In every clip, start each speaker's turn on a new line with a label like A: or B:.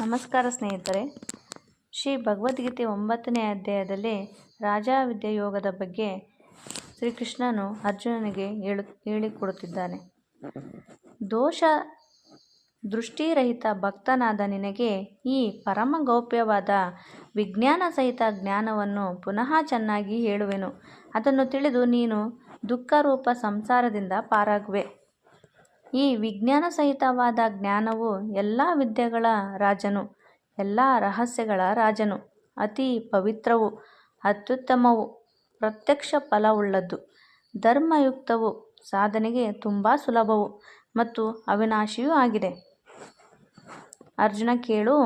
A: ನಮಸ್ಕಾರ ಸ್ನೇಹಿತರೆ. ಶ್ರೀ ಭಗವದ್ಗೀತೆ ಒಂಬತ್ತನೇ ಅಧ್ಯಾಯದಲ್ಲಿ ರಾಜಾವಿದ್ಯಾ ಯೋಗದ ಬಗ್ಗೆ ಶ್ರೀಕೃಷ್ಣನು ಅರ್ಜುನನಿಗೆ ಹೇಳು, ಹೇಳಿಕೊಡುತ್ತಿದ್ದಾನೆ. ದೋಷ ದೃಷ್ಟಿರಹಿತ ಭಕ್ತನಾದ ನಿನಗೆ ಈ ಪರಮ ಗೌಪ್ಯವಾದ ವಿಜ್ಞಾನ ಸಹಿತ ಜ್ಞಾನವನ್ನು ಪುನಃ ಚೆನ್ನಾಗಿ ಹೇಳುವೆನು. ಅದನ್ನು ತಿಳಿದು ನೀನು ದುಃಖರೂಪ ಸಂಸಾರದಿಂದ ಪಾರಾಗುವೆ. ಈ ವಿಜ್ಞಾನ ಸಹಿತವಾದ ಜ್ಞಾನವು ಎಲ್ಲ ವಿದ್ಯೆಗಳ ರಾಜನು, ಎಲ್ಲ ರಹಸ್ಯಗಳ ರಾಜನು. ಅತಿ ಪವಿತ್ರವು, ಅತ್ಯುತ್ತಮವು, ಪ್ರತ್ಯಕ್ಷ ಫಲವುಳ್ಳದ್ದು. ಧರ್ಮಯುಕ್ತವು, ಸಾಧನೆಗೆ ತುಂಬ ಸುಲಭವು ಮತ್ತು ಅವಿನಾಶಿಯೂ ಆಗಿದೆ. ಅರ್ಜುನ ಕೇಳು,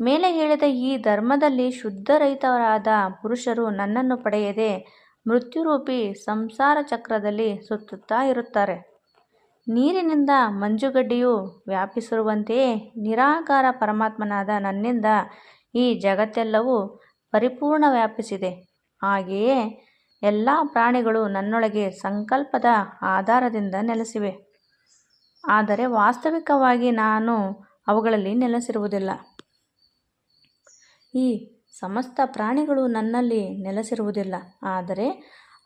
A: ಮೇಲೆ ಹೇಳಿದ ಈ ಧರ್ಮದಲ್ಲಿ ಶುದ್ಧರಹಿತರಾದ ಪುರುಷರು ನನ್ನನ್ನು ಪಡೆಯದೆ ಮೃತ್ಯುರೂಪಿ ಸಂಸಾರ ಚಕ್ರದಲ್ಲಿ ಸುತ್ತುತ್ತಾ ಇರುತ್ತಾರೆ. ನೀರಿನಿಂದ ಮಂಜುಗಡ್ಡೆಯು ವ್ಯಾಪಿಸಿರುವಂತೆಯೇ ನಿರಾಕಾರ ಪರಮಾತ್ಮನಾದ ನನ್ನಿಂದ ಈ ಜಗತ್ತೆಲ್ಲವೂ ಪರಿಪೂರ್ಣ ವ್ಯಾಪಿಸಿದೆ. ಹಾಗೆಯೇ ಎಲ್ಲ ಪ್ರಾಣಿಗಳು ನನ್ನೊಳಗೆ ಸಂಕಲ್ಪದ ಆಧಾರದಿಂದ ನೆಲೆಸಿವೆ. ಆದರೆ ವಾಸ್ತವಿಕವಾಗಿ ನಾನು ಅವುಗಳಲ್ಲಿ ನೆಲೆಸಿರುವುದಿಲ್ಲ. ಈ ಸಮಸ್ತ ಪ್ರಾಣಿಗಳು ನನ್ನಲ್ಲಿ ನೆಲೆಸಿರುವುದಿಲ್ಲ. ಆದರೆ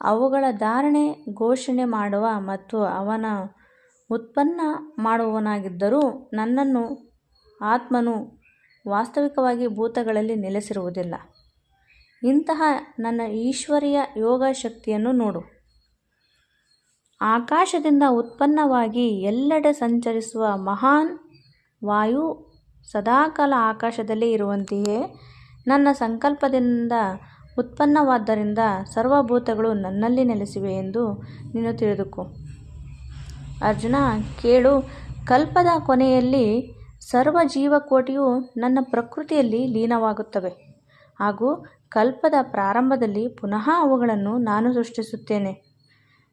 A: ಅವುಗಳ ಧಾರಣೆ ಘೋಷಣೆ ಮಾಡುವ ಮತ್ತು ಅವನ ಉತ್ಪನ್ನ ಮಾಡುವವನಾಗಿದ್ದರೂ ನನ್ನನ್ನು ಆತ್ಮನು ವಾಸ್ತವಿಕವಾಗಿ ಭೂತಗಳಲ್ಲಿ ನೆಲೆಸಿರುವುದಿಲ್ಲ. ಇಂತಹ ನನ್ನ ಈಶ್ವರೀಯ ಯೋಗ ಶಕ್ತಿಯನ್ನು ನೋಡು. ಆಕಾಶದಿಂದ ಉತ್ಪನ್ನವಾಗಿ ಎಲ್ಲೆಡೆ ಸಂಚರಿಸುವ ಮಹಾನ್ ವಾಯು ಸದಾಕಾಲ ಆಕಾಶದಲ್ಲಿ ಇರುವಂತೆಯೇ ನನ್ನ ಸಂಕಲ್ಪದಿಂದ ಉತ್ಪನ್ನವಾದ್ದರಿಂದ ಸರ್ವಭೂತಗಳು ನನ್ನಲ್ಲಿ ನೆಲೆಸಿವೆ ಎಂದು ನೀನು ತಿಳಿದುಕೋ. ಅರ್ಜುನ, ಕೇಳು. ಕಲ್ಪದ ಕೊನೆಯಲ್ಲಿ ಸರ್ವ ಜೀವಕೋಟಿಯು ನನ್ನ ಪ್ರಕೃತಿಯಲ್ಲಿ ಲೀನವಾಗುತ್ತವೆ. ಹಾಗೂ ಕಲ್ಪದ ಪ್ರಾರಂಭದಲ್ಲಿ ಪುನಃ ಅವುಗಳನ್ನು ನಾನು ಸೃಷ್ಟಿಸುತ್ತೇನೆ.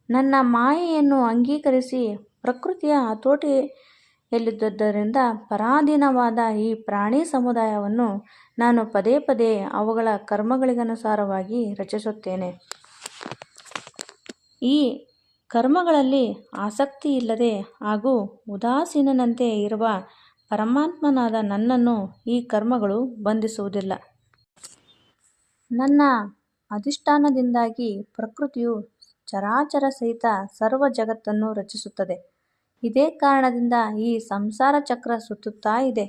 A: ನನ್ನ ಮಾಯೆಯನ್ನು ಅಂಗೀಕರಿಸಿ ಪ್ರಕೃತಿಯ ಹತೋಟಿಯಲ್ಲಿದ್ದುದರಿಂದ ಪರಾಧೀನವಾದ ಈ ಪ್ರಾಣಿ ಸಮುದಾಯವನ್ನು ನಾನು ಪದೇ ಪದೇ ಅವುಗಳ ಕರ್ಮಗಳಿಗನುಸಾರವಾಗಿ ರಚಿಸುತ್ತೇನೆ. ಈ ಕರ್ಮಗಳಲ್ಲಿ ಆಸಕ್ತಿ ಇಲ್ಲದೆ ಹಾಗೂ ಉದಾಸೀನನಂತೆ ಇರುವ ಪರಮಾತ್ಮನಾದ ನನ್ನನ್ನು ಈ ಕರ್ಮಗಳು ಬಂಧಿಸುವುದಿಲ್ಲ. ನನ್ನ ಅಧಿಷ್ಠಾನದಿಂದಾಗಿ ಪ್ರಕೃತಿಯು ಚರಾಚರ ಸಹಿತ ಸರ್ವ ಜಗತ್ತನ್ನು ರಚಿಸುತ್ತದೆ. ಇದೇ ಕಾರಣದಿಂದ ಈ ಸಂಸಾರ ಚಕ್ರ ಸುತ್ತುತ್ತಾ ಇದೆ.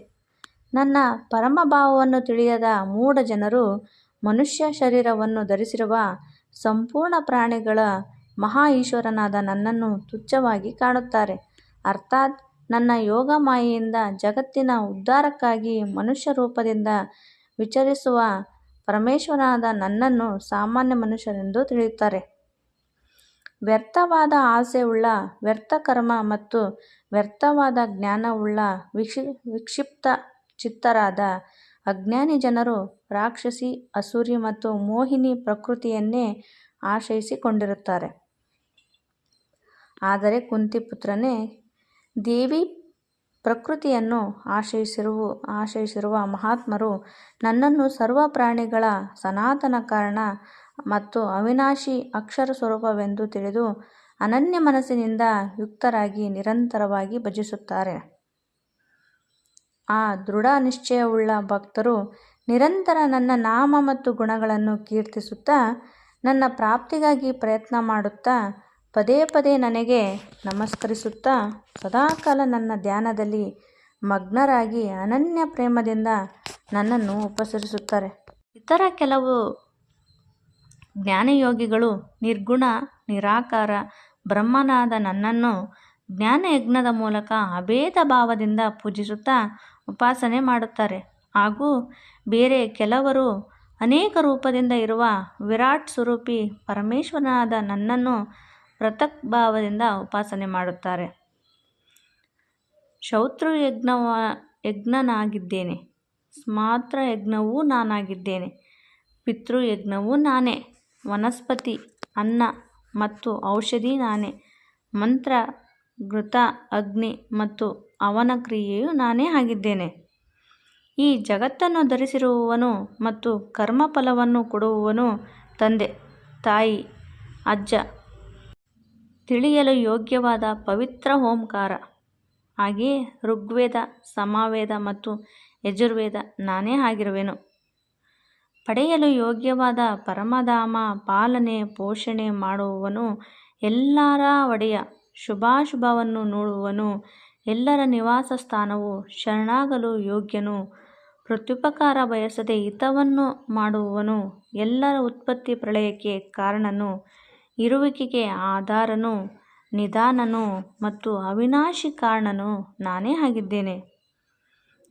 A: ನನ್ನ ಪರಮಭಾವವನ್ನು ತಿಳಿಯದ ಮೂಢ ಜನರು ಮನುಷ್ಯ ಶರೀರವನ್ನು ಧರಿಸಿರುವ ಸಂಪೂರ್ಣ ಪ್ರಾಣಿಗಳ ಮಹಾ ಈಶ್ವರನಾದ ನನ್ನನ್ನು ತುಚ್ಛವಾಗಿ ಕಾಣುತ್ತಾರೆ. ಅರ್ಥಾತ್ ನನ್ನ ಯೋಗ ಮಾಯೆಯಿಂದ ಜಗತ್ತಿನ ಉದ್ಧಾರಕ್ಕಾಗಿ ಮನುಷ್ಯ ರೂಪದಿಂದ ವಿಚರಿಸುವ ಪರಮೇಶ್ವರನಾದ ನನ್ನನ್ನು ಸಾಮಾನ್ಯ ಮನುಷ್ಯರೆಂದು ತಿಳಿಯುತ್ತಾರೆ. ವ್ಯರ್ಥವಾದ ಆಸೆಯುಳ್ಳ ವ್ಯರ್ಥ ಕರ್ಮ ಮತ್ತು ವ್ಯರ್ಥವಾದ ಜ್ಞಾನವುಳ್ಳ ವಿಕ್ಷಿ, ವಿಕ್ಷಿಪ್ತ ಚಿತ್ತರಾದ ಅಜ್ಞಾನಿ ಜನರು ರಾಕ್ಷಸಿ, ಅಸುರಿ ಮತ್ತು ಮೋಹಿನಿ ಪ್ರಕೃತಿಯನ್ನೇ ಆಶ್ರಯಿಸಿಕೊಂಡಿರುತ್ತಾರೆ. ಆದರೆ ಕುಂತಿಪುತ್ರನೇ ದೇವಿ ಪ್ರಕೃತಿಯನ್ನು ಆಶ್ರಯಿಸಿರುವ ಆಶ್ರಯಿಸಿರುವ ಮಹಾತ್ಮರು ನನ್ನನ್ನು ಸರ್ವ ಪ್ರಾಣಿಗಳ ಸನಾತನ ಕಾರಣ ಮತ್ತು ಅವಿನಾಶಿ ಅಕ್ಷರ ಸ್ವರೂಪವೆಂದು ತಿಳಿದು ಅನನ್ಯ ಮನಸ್ಸಿನಿಂದ ಯುಕ್ತರಾಗಿ ನಿರಂತರವಾಗಿ ಭಜಿಸುತ್ತಾರೆ. ಆ ದೃಢ ನಿಶ್ಚಯವುಳ್ಳ ಭಕ್ತರು ನಿರಂತರ ನನ್ನ ನಾಮ ಮತ್ತು ಗುಣಗಳನ್ನು ಕೀರ್ತಿಸುತ್ತಾ ನನ್ನ ಪ್ರಾಪ್ತಿಗಾಗಿ ಪ್ರಯತ್ನ ಮಾಡುತ್ತಾ ಪದೇ ಪದೇ ನನಗೆ ನಮಸ್ಕರಿಸುತ್ತಾ ಸದಾಕಾಲ ನನ್ನ ಧ್ಯಾನದಲ್ಲಿ ಮಗ್ನರಾಗಿ ಅನನ್ಯ ಪ್ರೇಮದಿಂದ ನನ್ನನ್ನು ಉಪಸರಿಸುತ್ತಾರೆ. ಇತರ ಕೆಲವು ಜ್ಞಾನಯೋಗಿಗಳು ನಿರ್ಗುಣ, ನಿರಾಕಾರ, ಬ್ರಹ್ಮನಾದ ನನ್ನನ್ನು ಜ್ಞಾನಯಜ್ಞದ ಮೂಲಕ ಅಭೇದ ಭಾವದಿಂದ ಪೂಜಿಸುತ್ತಾ ಉಪಾಸನೆ ಮಾಡುತ್ತಾರೆ. ಹಾಗೂ ಬೇರೆ ಕೆಲವರು ಅನೇಕ ರೂಪದಿಂದ ಇರುವ ವಿರಾಟ್ ಸ್ವರೂಪಿ ಪರಮೇಶ್ವರನಾದ ನನ್ನನ್ನು ಪೃಥಕ್ ಭಾವದಿಂದ ಉಪಾಸನೆ ಮಾಡುತ್ತಾರೆ. ಶೌತೃ ಯಜ್ಞವ ಯಜ್ಞನಾಗಿದ್ದೇನೆ. ಸ್ಮಾತ್ರ ಯಜ್ಞವೂ ನಾನಾಗಿದ್ದೇನೆ. ಪಿತೃಯಜ್ಞವೂ ನಾನೇ. ವನಸ್ಪತಿ, ಅನ್ನ ಮತ್ತು ಔಷಧಿ ನಾನೇ. ಮಂತ್ರ, ಘೃತ, ಅಗ್ನಿ ಮತ್ತು ಅವನ ಕ್ರಿಯೆಯು ನಾನೇ ಆಗಿದ್ದೇನೆ. ಈ ಜಗತ್ತನ್ನು ಧರಿಸಿರುವವನು ಮತ್ತು ಕರ್ಮಫಲವನ್ನು ಕೊಡುವವನು ತಂದೆ, ತಾಯಿ, ಅಜ್ಜ ತಿಳಿಯಲು ಯೋಗ್ಯವಾದ ಪವಿತ್ರ ಓಂಕಾರ. ಹಾಗೆಯೇ ಋಗ್ವೇದ, ಸಮಾವೇದ ಮತ್ತು ಯಜುರ್ವೇದ ನಾನೇ ಆಗಿರುವೆನು. ಪಡೆಯಲು ಯೋಗ್ಯವಾದ ಪರಮಧಾಮ, ಪಾಲನೆ, ಪೋಷಣೆ ಮಾಡುವವನು ಎಲ್ಲರ ಒಡೆಯ. ಶುಭಾಶುಭವನ್ನು ನೋಡುವವನು ಎಲ್ಲರ ನಿವಾಸ ಸ್ಥಾನವು ಶರಣಾಗಲು ಯೋಗ್ಯನು. ಪ್ರತ್ಯುಪಕಾರ ಬಯಸದೆ ಹಿತವನ್ನು ಮಾಡುವವನು ಎಲ್ಲರ ಉತ್ಪತ್ತಿ ಪ್ರಳಯಕ್ಕೆ ಕಾರಣನು. ಇರುವಿಕೆಗೆ ಆಧಾರನು, ನಿಧಾನನು ಮತ್ತು ಅವಿನಾಶಿ ಕಾರಣನು ನಾನೇ ಆಗಿದ್ದೇನೆ.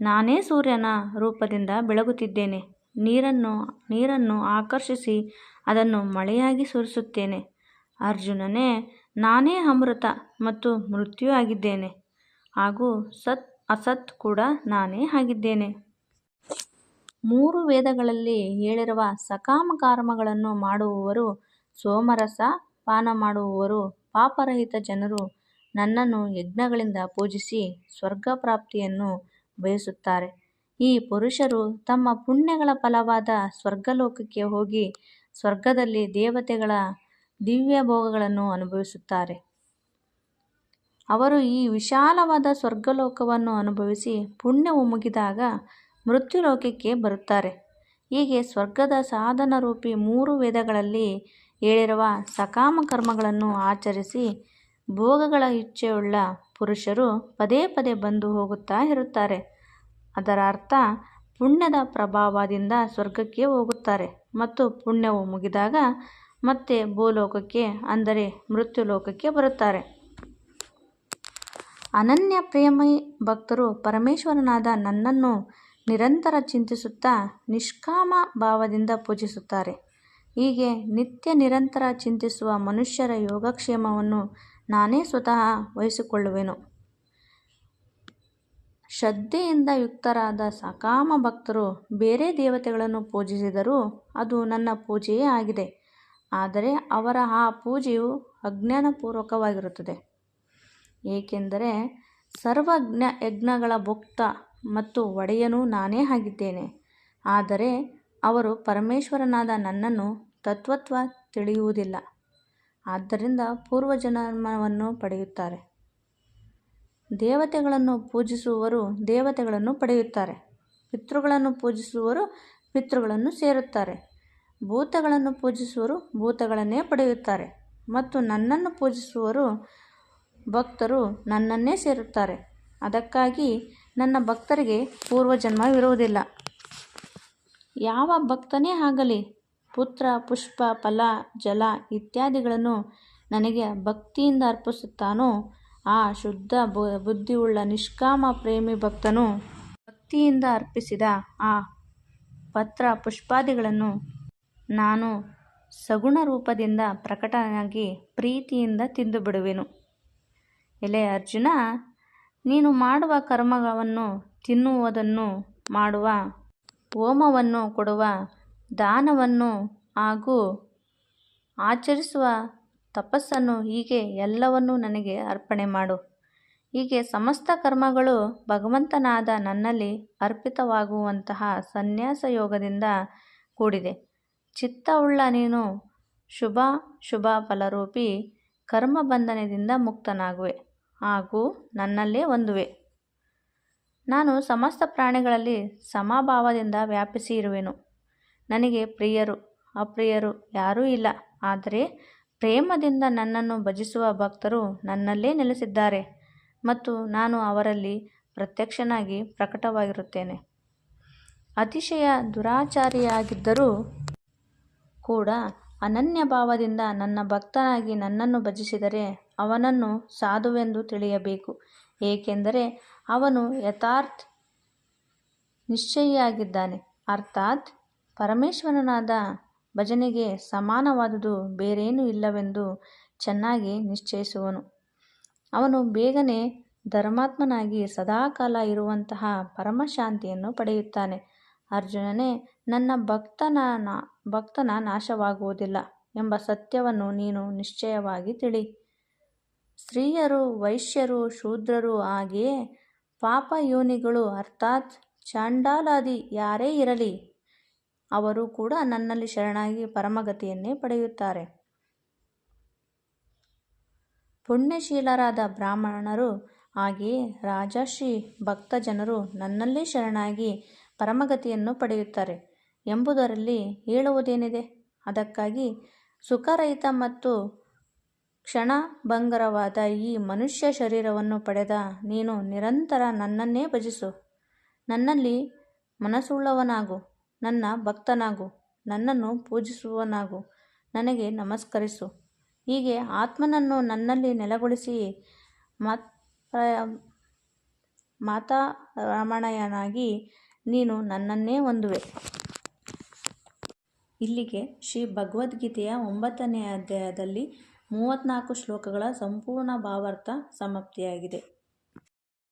A: ನಾನೇ ಸೂರ್ಯನ ರೂಪದಿಂದ ಬೆಳಗುತ್ತಿದ್ದೇನೆ. ನೀರನ್ನು ನೀರನ್ನು ಆಕರ್ಷಿಸಿ ಅದನ್ನು ಮಳೆಯಾಗಿ ಸುರಿಸುತ್ತೇನೆ. ಅರ್ಜುನನೇ, ನಾನೇ ಅಮೃತ ಮತ್ತು ಮೃತ್ಯು ಆಗಿದ್ದೇನೆ. ಹಾಗೂ ಸತ್, ಅಸತ್ ಕೂಡ ನಾನೇ ಆಗಿದ್ದೇನೆ. ಮೂರು ವೇದಗಳಲ್ಲಿ ಹೇಳಿರುವ ಸಕಾಮ ಕರ್ಮಗಳನ್ನು ಮಾಡುವವರು ಸೋಮರಸ ಪಾನ ಮಾಡುವವರು ಪಾಪರಹಿತ ಜನರು ನನ್ನನ್ನು ಯಜ್ಞಗಳಿಂದ ಪೂಜಿಸಿ ಸ್ವರ್ಗ ಪ್ರಾಪ್ತಿಯನ್ನು ಬಯಸುತ್ತಾರೆ. ಈ ಪುರುಷರು ತಮ್ಮ ಪುಣ್ಯಗಳ ಫಲವಾದ ಸ್ವರ್ಗಲೋಕಕ್ಕೆ ಹೋಗಿ ಸ್ವರ್ಗದಲ್ಲಿ ದೇವತೆಗಳ ದಿವ್ಯ ಭೋಗಗಳನ್ನು ಅನುಭವಿಸುತ್ತಾರೆ. ಅವರು ಈ ವಿಶಾಲವಾದ ಸ್ವರ್ಗಲೋಕವನ್ನು ಅನುಭವಿಸಿ ಪುಣ್ಯವು ಮುಗಿದಾಗ ಮೃತ್ಯುಲೋಕಕ್ಕೆ ಬರುತ್ತಾರೆ. ಹೀಗೆ ಸ್ವರ್ಗದ ಸಾಧನರೂಪಿ ಮೂರು ವೇದಗಳಲ್ಲಿ ಹೇಳಿರುವ ಸಕಾಮ ಕರ್ಮಗಳನ್ನು ಆಚರಿಸಿ ಭೋಗಗಳ ಇಚ್ಛೆಯುಳ್ಳ ಪುರುಷರು ಪದೇ ಪದೇ ಬಂದು ಹೋಗುತ್ತಾ ಇರುತ್ತಾರೆ. ಅದರ ಅರ್ಥ, ಪುಣ್ಯದ ಪ್ರಭಾವದಿಂದ ಸ್ವರ್ಗಕ್ಕೆ ಹೋಗುತ್ತಾರೆ ಮತ್ತು ಪುಣ್ಯವು ಮುಗಿದಾಗ ಮತ್ತೆ ಭೂಲೋಕಕ್ಕೆ, ಅಂದರೆ ಮೃತ್ಯುಲೋಕಕ್ಕೆ ಬರುತ್ತಾರೆ. ಅನನ್ಯ ಪ್ರೇಮಿ ಭಕ್ತರು ಪರಮೇಶ್ವರನಾದ ನನ್ನನ್ನು ನಿರಂತರ ಚಿಂತಿಸುತ್ತಾ ನಿಷ್ಕಾಮ ಭಾವದಿಂದ ಪೂಜಿಸುತ್ತಾರೆ. ಹೀಗೆ ನಿತ್ಯ ನಿರಂತರ ಚಿಂತಿಸುವ ಮನುಷ್ಯರ ಯೋಗಕ್ಷೇಮವನ್ನು ನಾನೇ ಸ್ವತಃ ವಹಿಸಿಕೊಳ್ಳುವೆನು. ಶ್ರದ್ಧೆಯಿಂದ ಯುಕ್ತರಾದ ಸಕಾಮ ಭಕ್ತರು ಬೇರೆ ದೇವತೆಗಳನ್ನು ಪೂಜಿಸಿದರೂ ಅದು ನನ್ನ ಪೂಜೆಯೇ ಆಗಿದೆ. ಆದರೆ ಅವರ ಆ ಪೂಜೆಯು ಅಜ್ಞಾನಪೂರ್ವಕವಾಗಿರುತ್ತದೆ. ಏಕೆಂದರೆ ಸರ್ವಜ್ಞ ಯಜ್ಞಗಳ ಭೋಕ್ತ ಮತ್ತು ಒಡೆಯನೂ ನಾನೇ ಆಗಿದ್ದೇನೆ. ಆದರೆ ಅವರು ಪರಮೇಶ್ವರನಾದ ನನ್ನನ್ನು ತತ್ವತ್ವ ತಿಳಿಯುವುದಿಲ್ಲ. ಆದ್ದರಿಂದ ಪೂರ್ವಜನ್ಮವನ್ನು ಪಡೆಯುತ್ತಾರೆ. ದೇವತೆಗಳನ್ನು ಪೂಜಿಸುವವರು ದೇವತೆಗಳನ್ನು ಪಡೆಯುತ್ತಾರೆ. ಪಿತೃಗಳನ್ನು ಪೂಜಿಸುವವರು ಪಿತೃಗಳನ್ನು ಸೇರುತ್ತಾರೆ. ಭೂತಗಳನ್ನು ಪೂಜಿಸುವರು ಭೂತಗಳನ್ನೇ ಪಡೆಯುತ್ತಾರೆ. ಮತ್ತು ನನ್ನನ್ನು ಪೂಜಿಸುವರು ಭಕ್ತರು ನನ್ನನ್ನೇ ಸೇರುತ್ತಾರೆ. ಅದಕ್ಕಾಗಿ ನನ್ನ ಭಕ್ತರಿಗೆ ಪೂರ್ವಜನ್ಮವಿರುವುದಿಲ್ಲ. ಯಾವ ಭಕ್ತನೇ ಆಗಲಿ, ಪುತ್ರ, ಪುಷ್ಪ, ಫಲ, ಜಲ ಇತ್ಯಾದಿಗಳನ್ನು ನನಗೆ ಭಕ್ತಿಯಿಂದ ಅರ್ಪಿಸುತ್ತಾನೋ, ಆ ಶುದ್ಧ ಬುದ್ಧಿಯುಳ್ಳ ನಿಷ್ಕಾಮ ಪ್ರೇಮಿ ಭಕ್ತನು ಭಕ್ತಿಯಿಂದ ಅರ್ಪಿಸಿದ ಆ ಪತ್ರ ಪುಷ್ಪಾದಿಗಳನ್ನು ನಾನು ಸಗುಣ ರೂಪದಿಂದ ಪ್ರಕಟನಾಗಿ ಪ್ರೀತಿಯಿಂದ ತಿಂದು ಬಿಡುವೆನು. ಎಲೆ ಅರ್ಜುನ, ನೀನು ಮಾಡುವ ಕರ್ಮಗಳನ್ನು ತಿನ್ನುವುದನ್ನು ಮಾಡುವ ಹೋಮವನ್ನು ಕೊಡುವ ದಾನವನ್ನು ಹಾಗೂ ಆಚರಿಸುವ ತಪಸ್ಸನ್ನು ಹೀಗೆ ಎಲ್ಲವನ್ನೂ ನನಗೆ ಅರ್ಪಣೆ ಮಾಡು. ಹೀಗೆ ಸಮಸ್ತ ಕರ್ಮಗಳು ಭಗವಂತನಾದ ನನ್ನಲ್ಲಿ ಅರ್ಪಿತವಾಗುವಂತಹ ಸನ್ಯಾಸ ಯೋಗದಿಂದ ಕೂಡಿದೆ. ಚಿತ್ತವುಳ್ಳ ನೀನು ಶುಭ ಶುಭ ಫಲರೂಪಿ ಕರ್ಮಬಂಧನದಿಂದ ಮುಕ್ತನಾಗುವೆ ಹಾಗೂ ನನ್ನಲ್ಲೇ ಹೊಂದುವೆ ನಾನು ಸಮಸ್ತ ಪ್ರಾಣಿಗಳಲ್ಲಿ ಸಮಭಾವದಿಂದ ವ್ಯಾಪಿಸಿ ಇರುವೆನು. ನನಗೆ ಪ್ರಿಯರು, ಅಪ್ರಿಯರು ಯಾರೂ ಇಲ್ಲ. ಆದರೆ ಪ್ರೇಮದಿಂದ ನನ್ನನ್ನು ಭಜಿಸುವ ಭಕ್ತರು ನನ್ನಲ್ಲೇ ನೆಲೆಸಿದ್ದಾರೆ ಮತ್ತು ನಾನು ಅವರಲ್ಲಿ ಪ್ರತ್ಯಕ್ಷನಾಗಿ ಪ್ರಕಟವಾಗಿರುತ್ತೇನೆ. ಅತಿಶಯ ದುರಾಚಾರಿಯಾಗಿದ್ದರೂ ಕೂಡ ಅನನ್ಯ ಭಾವದಿಂದ ನನ್ನ ಭಕ್ತನಾಗಿ ನನ್ನನ್ನು ಭಜಿಸಿದರೆ ಅವನನ್ನು ಸಾಧುವೆಂದು ತಿಳಿಯಬೇಕು. ಏಕೆಂದರೆ ಅವನು ಯಥಾರ್ಥ ನಿಶ್ಚಯಿಯಾಗಿದ್ದಾನೆ. ಅರ್ಥಾತ್ ಪರಮೇಶ್ವರನಾದ ಭಜನೆಗೆ ಸಮಾನವಾದುದು ಬೇರೇನೂ ಇಲ್ಲವೆಂದು ಚೆನ್ನಾಗಿ ನಿಶ್ಚಯಿಸುವನು. ಅವನು ಬೇಗನೆ ಧರ್ಮಾತ್ಮನಾಗಿ ಸದಾಕಾಲ ಇರುವಂತಹ ಪರಮಶಾಂತಿಯನ್ನು ಪಡೆಯುತ್ತಾನೆ. ಅರ್ಜುನನೇ, ನನ್ನ ಭಕ್ತನ ಭಕ್ತನ ನಾಶವಾಗುವುದಿಲ್ಲ ಎಂಬ ಸತ್ಯವನ್ನು ನೀನು ನಿಶ್ಚಯವಾಗಿ ತಿಳಿ. ಸ್ತ್ರೀಯರು, ವೈಶ್ಯರು, ಶೂದ್ರರು ಹಾಗೆಯೇ ಪಾಪ ಯೋನಿಗಳು ಅರ್ಥಾತ್ ಚಾಂಡಾಲಾದಿ ಯಾರೇ ಇರಲಿ, ಅವರು ಕೂಡ ನನ್ನಲ್ಲಿ ಶರಣಾಗಿ ಪರಮಗತಿಯನ್ನೇ ಪಡೆಯುತ್ತಾರೆ. ಪುಣ್ಯಶೀಲರಾದ ಬ್ರಾಹ್ಮಣರು, ಹಾಗೆಯೇ ರಾಜಶ್ರೀ ಭಕ್ತ ಜನರು ನನ್ನಲ್ಲಿ ಶರಣಾಗಿ ಪರಮಗತಿಯನ್ನು ಪಡೆಯುತ್ತಾರೆ ಎಂಬುದರಲ್ಲಿ ಹೇಳುವುದೇನಿದೆ? ಅದಕ್ಕಾಗಿ ಸುಖರಹಿತ ಮತ್ತು ಕ್ಷಣಭಂಗರವಾದ ಈ ಮನುಷ್ಯ ಶರೀರವನ್ನು ಪಡೆದ ನೀನು ನಿರಂತರ ನನ್ನನ್ನೇ ಭಜಿಸು. ನನ್ನಲ್ಲಿ ಮನಸ್ಸುಳ್ಳವನಾಗು, ನನ್ನ ಭಕ್ತನಾಗು, ನನ್ನನ್ನು ಪೂಜಿಸುವವನಾಗು, ನನಗೆ ನಮಸ್ಕರಿಸು. ಹೀಗೆ ಆತ್ಮನನ್ನು ನನ್ನಲ್ಲಿ ನೆಲೆಗೊಳಿಸಿ ಮಾತಾ ರಾಮಣಯನಾಗಿ ನೀನು ನನ್ನನ್ನೇ ಹೊಂದುವೆ. ಇಲ್ಲಿಗೆ ಶ್ರೀ ಭಗವದ್ಗೀತೆಯ ಒಂಬತ್ತನೇ ಅಧ್ಯಾಯದಲ್ಲಿ ಮೂವತ್ತ್ನಾಲ್ಕು ಶ್ಲೋಕಗಳ ಸಂಪೂರ್ಣ ಭಾವಾರ್ಥ ಸಮಾಪ್ತಿಯಾಗಿದೆ.